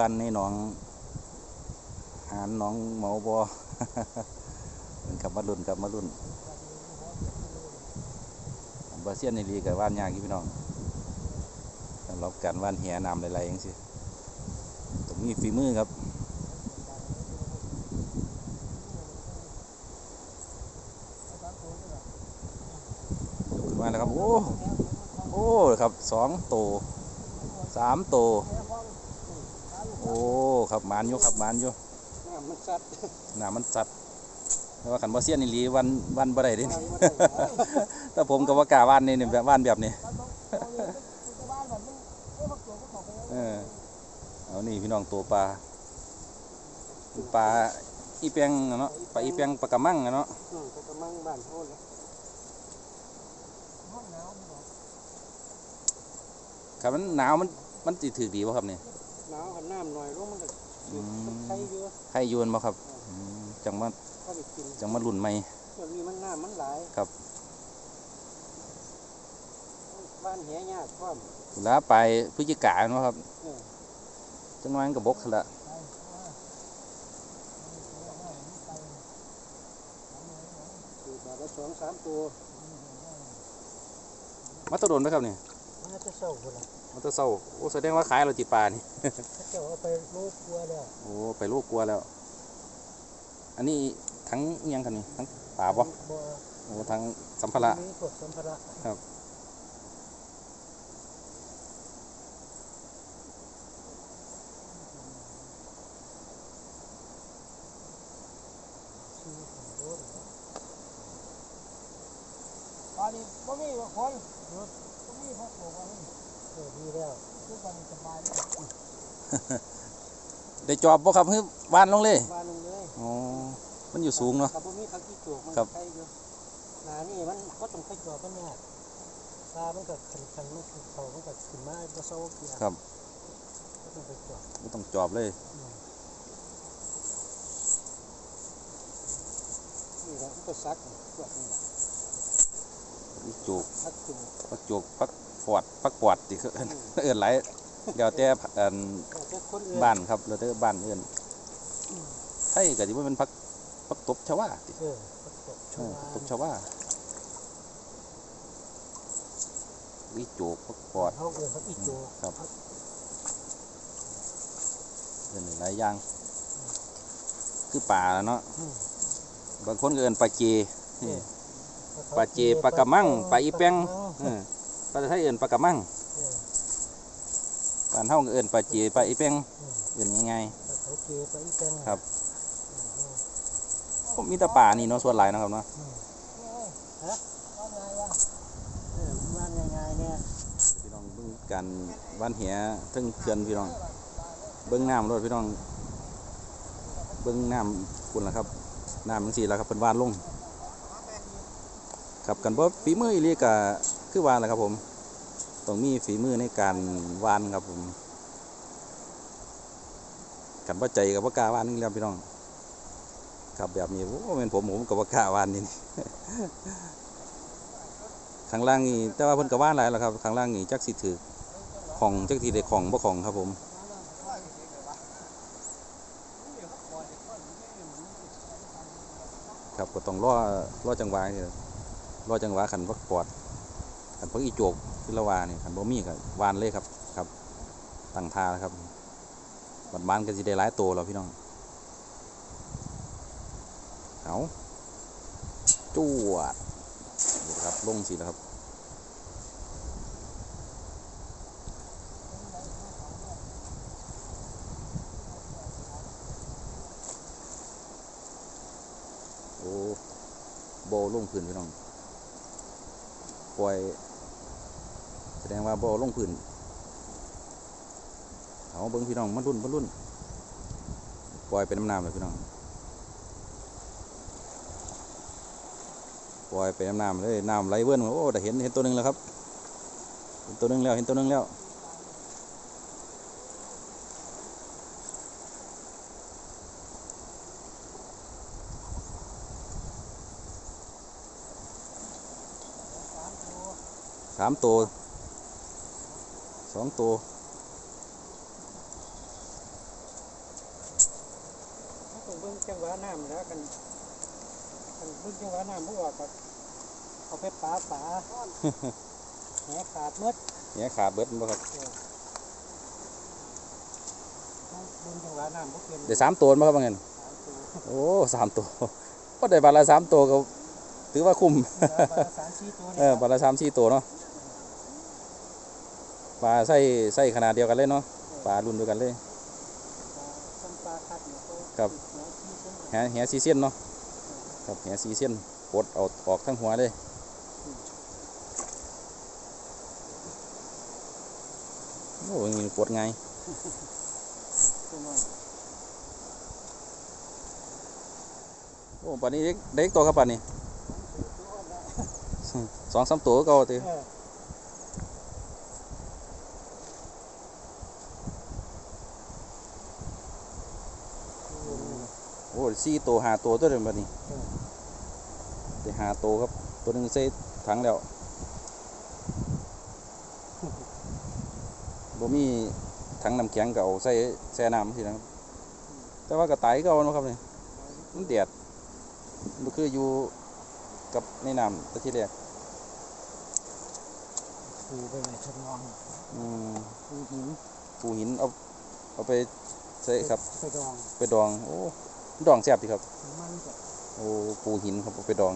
วันในหนองหานหนองเหมาบอเป็นครับมาดุนครับมาดุนบาเซียนในรีกับว่านยากพี่น้องรับการว่านแหน้ำไหลๆอย่างสิต้องมีฝีมือครับมาแล้วครับ โอ้ โอ้ครับสองโตสามโต อ้ครับหมานอยู่ครับหมานอยู่น้ำมันซัดหน้ามันสัตว์แต่ว่าขันบ่เซียนนี่ลีวันวันบ่ได้เดิน้ำมันได้แต่ผมก็บ่กล้าว่านนี่นี่แบบว่านแบบนี้ เออเอานี่พี่น้องตัวปลาปลาอีแปงอะเนาะปลาอีแปงปลากระมังอะเนาะอืมก็กำลังบ้านโทษแล้วครับมันหนาวมันมันสิถือดีบ่ครับนี่ หนาวกันน้ำหน่อยลงมันก็อืมไข่เยอะไข่ยวนบ่ครับอืมจังมาก็ไปกินจังมาลุ่นใหม่เดี๋ยวนี้มันน้ำมันหลายครับบ้านแหยากความแล้วไปพฤศจิกายนบ่ครับเออจังหวะมันก็บกหั่นละคือบาทละสองสามตัวมาตะโดนไหมครับนี่ น่าจะเศร้าคนละมาตะเศร้าโอ้แสดงว่าขายเราติปลานี่ ถ้าเจ้าเอาไปลูกกลัวแล้วโอ้ไปลูกกลัวแล้ว อันนี้ทั้งอิหยังครับนี่ทั้งป่าบ่บ่โอ้ทั้งสัมภาระมีพวกสัมภาระครับตอนนี้บ่มีคนบ่มี พวกปลูกอะไรเออดีแล้วทุกวันสบายเลยได้จอบบ่ครับคือบ้านลงเลยบ้านลงเลยอ๋อมันอยู่สูงเนาะครับบ่มีข้าวที่จวกมันครับใช่อยู่หนานี่มันก็ต้องไปจวกมันยากปลามันก็ขันขันมันคือเขามันก็ขึ้นมาบ่เศร้าเกลียครับก็ต้องไปจวกไม่ต้องจอบเลยนี่แหละมันก็ซักจวกนี่แหละ อีจูกซักจวกปักจูกปักปอดปักปอดที่คือเอิ้นเอิ้นหลายเดี๋ยวแต่อันแต่คนอื่นบ้านครับแล้วแต่บ้านเอิ้นไทยก็สิว่าเป็นพักพักตบชาวาติเออพักตบชเออวาตบชาวาวิจูกพักปอดเขาเอินเขาอีจวกครับเอิ้นหลายอย่างคือป่าแล้วเนาะอืมบางคนก็เอิ้นปลาเจเออ ปลาเจปลากระมังปลาอีแป้งเอเอออปลาไทยเอิ้นปลากระมังเออบ้านเฮาก็เอิ้นปลาเจปลาอีแป้งอืมเอิ้นง่ายปลาเขาเจปลาอีแป้งครับอืมๆผมมีแต่ป่านี่เนาะส่วนหลายเนาะครับเนาะอืมฮะว่าไงวะเออว่าง่ายๆเนี่ยพี่น้องเบิ่งการว่านเหียเทั้งเขื่อนพี่น้อง เบิ่งน้ำรถพี่น้อง เบิ่งน้ำคุณล่ะครับน้ำจังซี่ล่ะครับเพิ่นว่านลง ครับกันบ่ฝีมืออีลีก็คือว่าแหละครับผมต้องมีฝีมือในการวานครับผมกันบ่ใจกับบ่กาวานนี่แล้วพี่น้องครับแบบนี้โอ้เป็นผมผมก็บ่กาวานนี่ข้างล่างนี่แต่ว่าเพิ่นก็ว่านหลายแล้วครับข้างล่างนี่จักสิถือของจักสิได้ของบ่ของครับผมครับก็ต้องรอรอจังหวะนี่ รอจังหวะขันพักปอดขันพักอีโจกที่ละวานี่ขันบ่มีก็วานเลยครับครับตั้งท่าแล้วครับบัดบานก็สิได้หลายโตแล้วพี่น้องเอาจวดดูครับลงสิแล้วครับโอ้โบลงพื้นพี่น้อง ปล่อย แสดงว่าบอลงพื้นเอาเบิ้งพี่น้องมันรุ่นมันรุ่นปล่อยเป็นน้ำน้ำเลยพี่น้องปล่อยเป็นน้ำน้ำเลยน้ำไหลเวิ้นโอ้แต่เห็นเห็นตัวหนึ่งแล้วครับเห็นตัวหนึ่งแล้วเห็นตัวหนึ่งแล้ว สามตัวสองตัวเขาต้องเบิ่งจังหวะน้ำแล้วกันกันเบิ่งจังหวะน้ำบ่ออกก็เอาไปปาปาแหขาดหมดเนี่ยขาดเบิดบ่ครับเขาเบิ่งจังหวะน้ำบ่เป็นได้สามตัวบ่ครับว่างั้นสามตัวโอ้สามตัวก็ได้บาทละสามตัวก็ถือว่าคุ้มแล้วปลาสามสี่ตัวเออบาทละสามสี่ตัวเนาะ ปลาใส่ใส่ขนาดเดียวกันเลยเนาะปลารุ่นเดียวกันเลยครับแหแหซีเซียนเนาะครับแหซีเซียนปดเอาออกทั้งหัวเลยโอ้ยปลดไงโอ้ปลานี้เด็กตัวครับปลานี้สองสามตัวก็เอาตี ออโอ้สี่ตัวห้าตัวตัวเดียวปลานี้ได้ห้าตัวครับ ตัวหนึ่งใส่ถังแล้วบ่มีถังน้ำแข็งก็เอาใส่แช่น้ำสินะครับแต่ว่าก็ตายก็เอาเนาะครับนี่มันแดดมันคืออยู่กับในน้ำแตะที่แรกปูไปไหนทดลองอืมปูหินปูหินเอาเอาไปใส่ครับ ไปดอง ไปดอง โอ้ ดองแซ่บดีครับมันจะโอ้ปูหินครับเอาไปดอง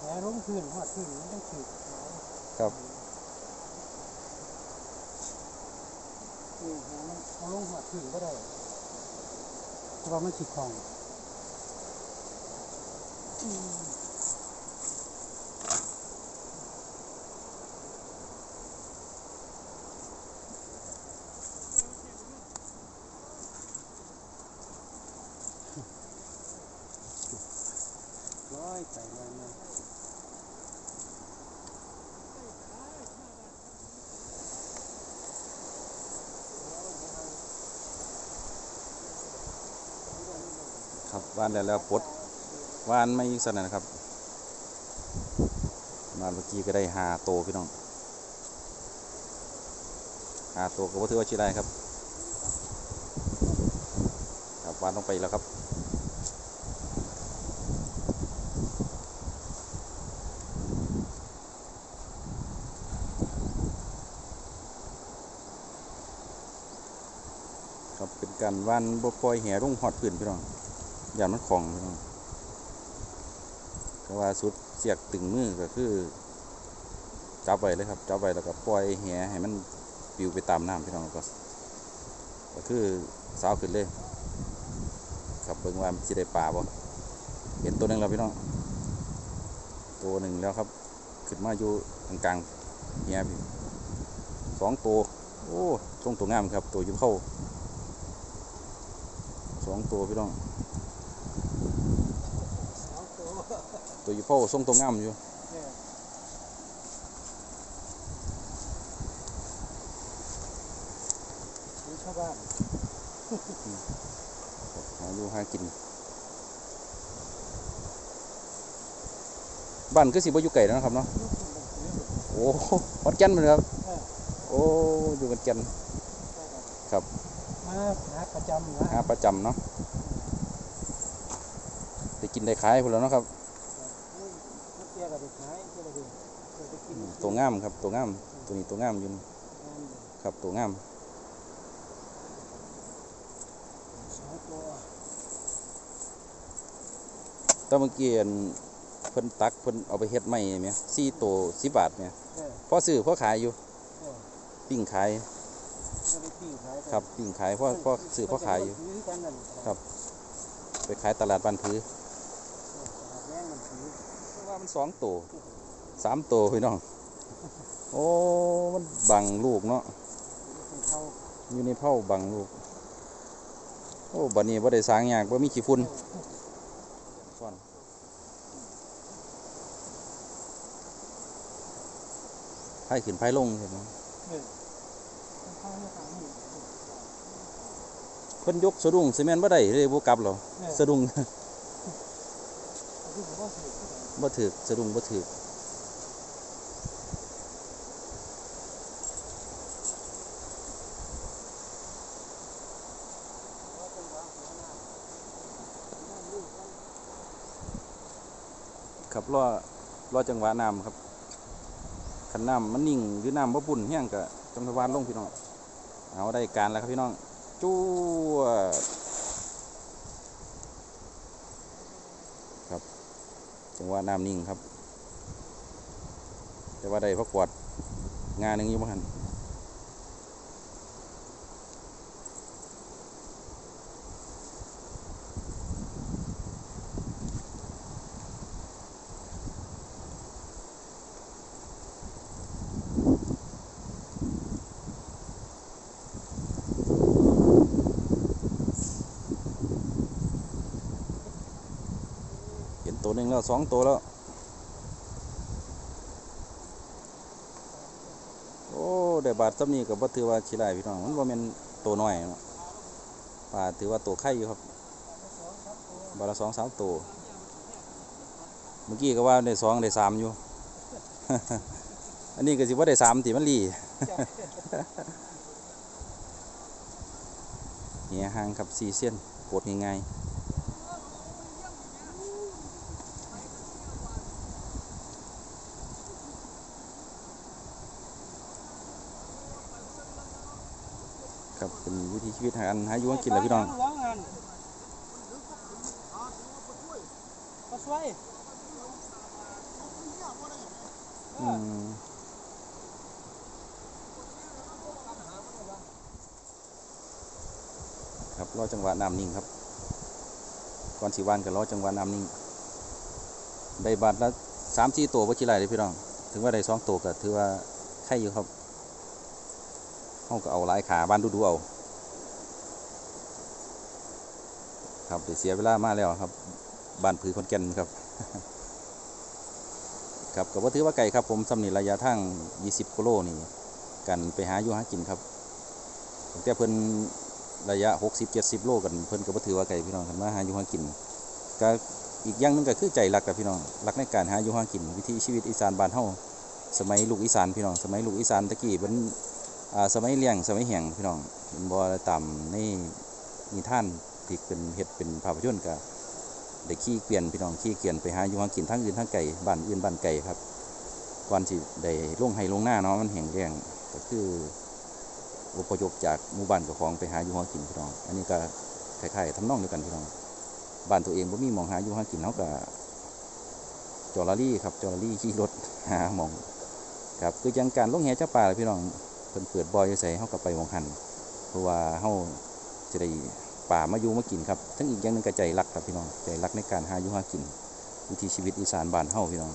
แหลงพื้นหอดพื้นมันต้องขีดครับนี่แหมันเอาลงหอดพื้นก็ได้เพราะว่ามันขีดของ ร้อยไปร้อยมาครับวานแล้วแล้วปดวานไม่อีกสักหน่อยนะครับวานเมื่อกี้ก็ได้หาโตพี่น้องหาโตวก็บ่าถือว่าชิได้ครับครับวานต้องไปแล้วครับ เป็นการวานบ่ปล่อยแห่ลงหอดพื้นพี่น้องอย่ามันของพี่น้องก็ว่าสุดเสียกตึงมือก็คือจับไว้เลยครับจับไว้แล้วก็ปล่อยแห่ให้มันปลิวไปตามน้ำพี่น้องก็ก็คือสาวขึ้นเลยครับเบิ่งว่ามันสิได้ปลาบ่เห็นตัวหนึงแล้วพี่น้องตัวหนึ่งแล้วครับ ขึ้นมาอยู่กลางๆเหียพี่สองตัวโอ้ทรงตัวงามครับ ตัวยุ่เข้า สองตัวพี่น้องสองตัวตัวอยู่พ่อทรงตัวงามอยู่เนี่ยดูชาวบ้านหาอยู่หากิน บ้านก็สิบ่อยู่ไก่แล้วนะครับเนาะลูกคนแบบนี้โอ้ฮอดแก่นเลยครับเออโอ้ อยู่กันแก่นครับ มาหาประจำนะหาประจำเนาะได้กินได้ขายพุ่นแล้วเนาะครับมันเตี้ยกับเด็กขายเตี้ยกับเด็กเดี๋ยวไปกินตัวงามครับตัวงามตัวนี้ตัวงามอยู่นี่งานเด็กครับตัวงามสองตัวแต่เมื่อกี้อันเพิ่นตักเพิ่นเอาไปเฮ็ดใหม่แหมสี่ตัวสิบบาทแหมเออพอซื้อพอขายอยู่เออปิ้งขาย ครับปิ้งขายพอพอซื้อพอขายอยู่ครับ ไปขายตลาดบ้านผือเออตลาดแย่งมันว่ามันสองตัวสามตัวพี่น้อง โอ้มันบังลูกเนาะอยู่ในเผาบังลูก โอ้บัดนี้บ่ได้สางยากบ่มีขี้ฝุ่นซ่อนไผขึ้นไผลงใช่ไหม เป็นเขาเนี่ยทางนี้ เพิ่นยกสะดุ้งซีเมนต์บ่ได้เลยบ่กลับหรอกเออสะดุ้งเอาไปดุ้งบ่ถือบ่ถึกสะดุ้งบ่ถึกครับรอรอจังหวะน้ำครับขันน้ำมันนิ่งหรือน้ำบ่บุ่นเฮี้ยงก็จังทวานลงพี่น้องเอาได้การแล้วครับพี่น้อง จู้วดครับจังหวะน้ำนิ่งครับ แต่ว่าได้พักกวดงานหนึ่งอยู่บ้านเหนึ่งแล้วสองตัวแล้ว โอ้ได้บาทซ้ำนี้กับว่าถือว่าชิลายพี่น้องมันว่าเป็นตัวน้อยปลาถือว่าตัวไข่อยู่ครับบาทละสองสามตัวเมื่อกี้ก็ว่าได้สองได้สามอยู่ อันนี้ก็สิว่าได้สามตีมันหลีเหียห่างครับสี่เส้นปวดง่ายๆ ครับเป็นวิธีชีวิตหาอันหาอยู่หากินแหล้วพี่น้องร้องอืมครับรอจังหวะน้ำนิ่งครับก่อนสีวันก็รอจังหวะน้ำนิ่งได้บาทละสามสี่ตัววัชิไรเลยพี่น้อง ถึงว่าได้สองตัวก็ถือว่าไข่อยู่ครับ เขาก็เอาหลายขาบ้านดูดูเอา ครับเสียเวลามากแล้วครับ บ้านผือคนแก่นครับ ครับก็บ่ถือว่าไกลครับ ผมสำนิระยะทาง20กิโลนี่กันไปหาอยู่หากินครับแต่เพิ่นระยะ 60 70 โลกันเพิ่นก็บ่ถือว่าไกลพี่น้องกันมาหาอยู่หากินก็อีกอย่างหนึงก็คือใจรักกับพี่น้องรักในการหาอยู่หากินวิถีชีวิตอีสานบ้านเฮาสมัยลูกอีสานพี่น้องสมัยลูกอีสานตะกี้เพิ่น สมัยเลี้ยงสมัยแห้งพี่น้องเห็นบ่ตามในนิทานที่เป็นเฮ็ดเป็นภาพยนตร์ก็ได้ขี่เกียนพี่น้องขี่เกียนไปหาอยู่หากินทั้งอื่นทั้งไก่บ้านอื่นบ้านไก่ครับก่อนที่ได้ลงให้ลงหน้าเนาะมันแห้งแล้งก็คืออพยพจากหมู่บ้านกับของไปหาอยู่หากินพี่น้อง อันนี้ก็คล้ายๆทำนองเดียวกันพี่น้องบ้านตัวเองบ่มีมองหาอยู่หากินเขาะก็จอรารี่ครับจอรารี่ขี่รถหามองครับคือจังการลงแหเจ้าป่าล่ะพี่น้อง เพิ่นเปิดบ่อยใส่เขาก็ไปหมองหันเพราะว่าเขาจะได้ป่ามาอยู่มากินครับ ทั้งอีกอย่างหนึงก็ใจรักครับพี่น้องใจรักในการหาอยู่หากิน วิถีชีวิตอีสานบ้านเฮาพี่น้อง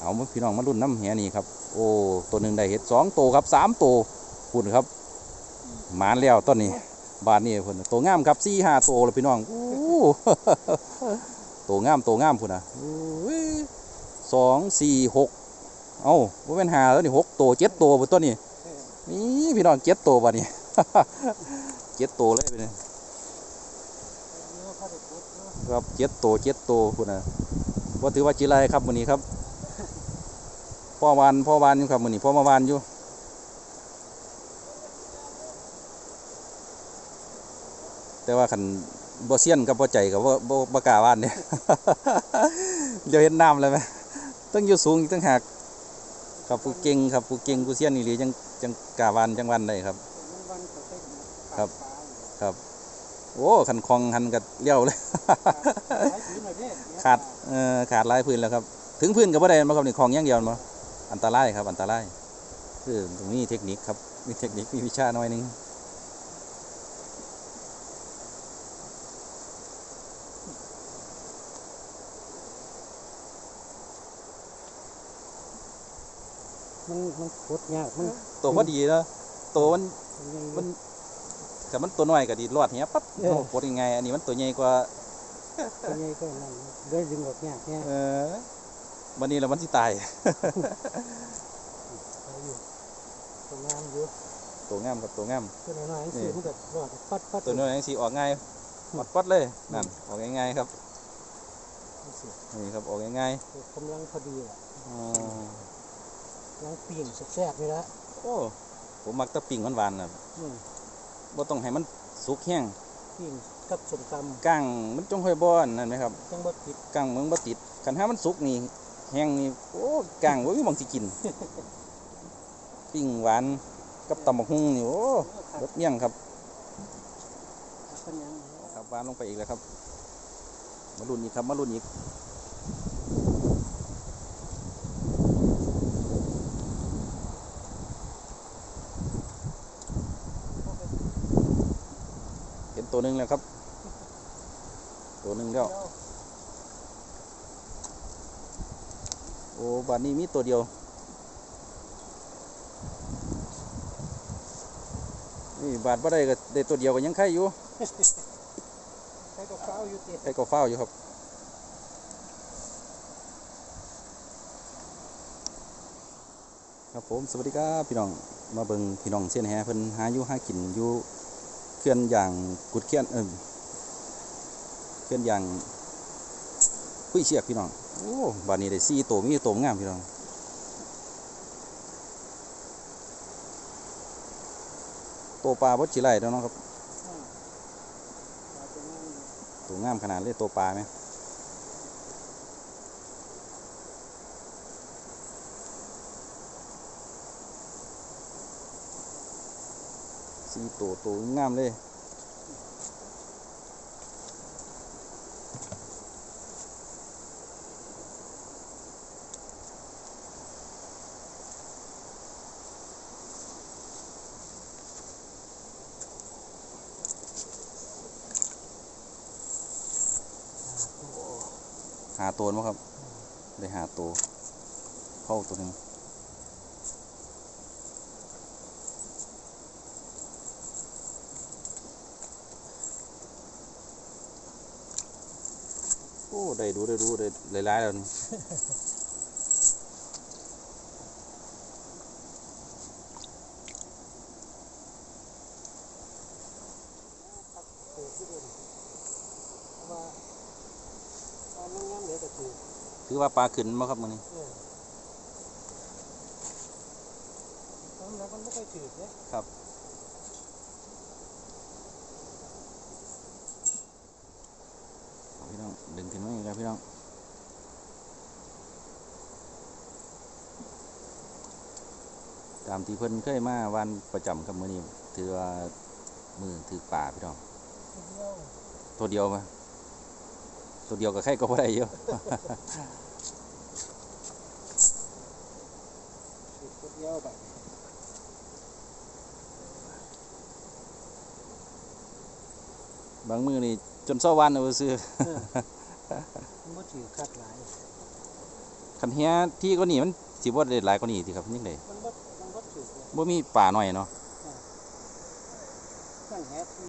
เอามาพี่น้องมารุ่นน้ำแหนี่ครับ โอ้ตัวหนึ่งได้เห็ดสองตัวครับสามตัวพุ่นครับหมานแล้วต้นนี้บานนี้พุ่นตัวงามครับสี่ห้าตัวเลยพี่น้องโอ้ตัวงามตัวงามพุ่นนะสองสี่หกเอ้าว่าเป็นหาแล้วนี่หกตัวเจ็ดตัวบนต้นนี้ นี่พี่น้องเจ็ดตัวบานี้เจ็ดตัวเลยไปเลยครับเจ็ดโตเจ็ดโตคุณนะว่าถือว่าจีไรครับมือนี้ครับพ่อวานพ่อวานอยู่ครับมือนี้พ่อมาวานอยู่แต่ว่าขันบ่เซียนกับบ่ใจกับบ่บ่บ่กล้าวานเนี่ยเดี๋ยวเห็นน้ำเลยไหมต้องอยู่สูงตั้งหากครับผู้เก่งครับผู้เก่งผู้เซียนนี่หรือจัง จังกล้าวานจังวันได้ครับวันก็ใช้ครับครับ โอ้ขันคลองหันกัเลี้ยวเลยขาดเอ่อขาดหลายพื้นแล้วครับ ถึงพื้นกับบ่ได้มาครับนี่ของอย่างเดียวมาอันตรายครับ อันตรายคือตรงนี้เทคนิคครับมีเทคนิคมีวิชาหน่อยหนึง มันมันกดยากมันตัวพอดีแล้วตัวมันมัมันนแต่มันตัวน้อยก็ดีรอดเนี้ยปั๊บโอ้ปวดยังไงอันนี้มันตัวใหญ่กว่ายังไงก็นั่นเลยดึงออกยากเนี่ยเออวันนี้แล้วมันสิตายไปอยู่ตรงงามอยู่ตัวงามกับตัวงามตัวน้อยๆสิมันก็รอดปัดปัดตัวน้อยยังสีออกง่ายปัดปัดเลยนั่นออกง่ายๆครับสสินี่ครับออกง่ายกำลังพอดีอะ ๆอ๋อกำลังปีนแซ่บๆนี่ละโอ้ผมมักแตะปิ่งหวานๆน่ะอืมบ่ต้องให้มันสุกแห้งปีนกับสมตก้างมันจงค่อยบ่อนนั่นไหมครับำจังบ่ติดก้างมึงบ่ติดคันถ้ามันสุกนี่แห้งนี่โอ้ก้างบ่มีหม่องสิกิน ปิ้งหวานกับตำบักหุ่งนี่โอ้ครับรสเมี่ยงครับเป็นหยังครับหวานลงไปอีกแล้วครับ มารุ่นอีกครับ มารุ่นอีก ตัวหนึ่งแล้วครับ ตัวหนึ่งแล้ว โอ้บานนี้มีตัวเดียวนี่บาทบ่ได้ก็ได้ตัวเดียวก็ยังไข่อยู่ใช้กับข้าวอยู่ติไข่ก็เฝ้าวอยู่ครับครับผมสวัสดีครับพี่น้องมาเบิ่งพี่น้องเส้นแหเพิ่นหาอยู่หากินอยู่เค ลื่อนอย่างกุดเคียนเอิมเคลื่อนอย่างคุยเชือกพี่น้องโอ้บานนี้ได้สี่ตัวมีโตงามพี่น้องโตปลาบ่จิไรแล้วเนาะครับอืมปลาตัวนั้นตัวงามขนาดเลยตัวปลาไหมสี่ตัวตัวงามเลย ตัวมั้งครับได้หาตัวเข้าตัวหนึ่งโอ้ ได้ดูได้ดูได้หลายๆแล้วนี่ เกิดขึ้นเองเพราะว่าตอนนั้นยังเหลือแต่ถือ ถือว่าปลาขึ้นมั้งครับมันนี้เออตอนนั้นมันไม่ค่อยถือเนี่ยพี่น้องดึงขึ้นมาอีกแล้วพี่น้องตามที่เพิ่นเคยมาวันประจำครับมื้อนี้ถือว่ามือถือป่าพี่น้องเดียวตัวเดียวมาตัวเดียวกับใครก็บ่ได้เยอะ ถือตัว เดียวแบบบางมือนี่จนเศร้าวันเอาซื้อมันบ่ถือคักหลายคันเฮียที่ก็นี่มันสิบ่ได้หลายกว่านี้สิครับยังไงมันบ่มันบ่ถือเลยบ่มีป่าหน่อยเนาะตั้งแฮท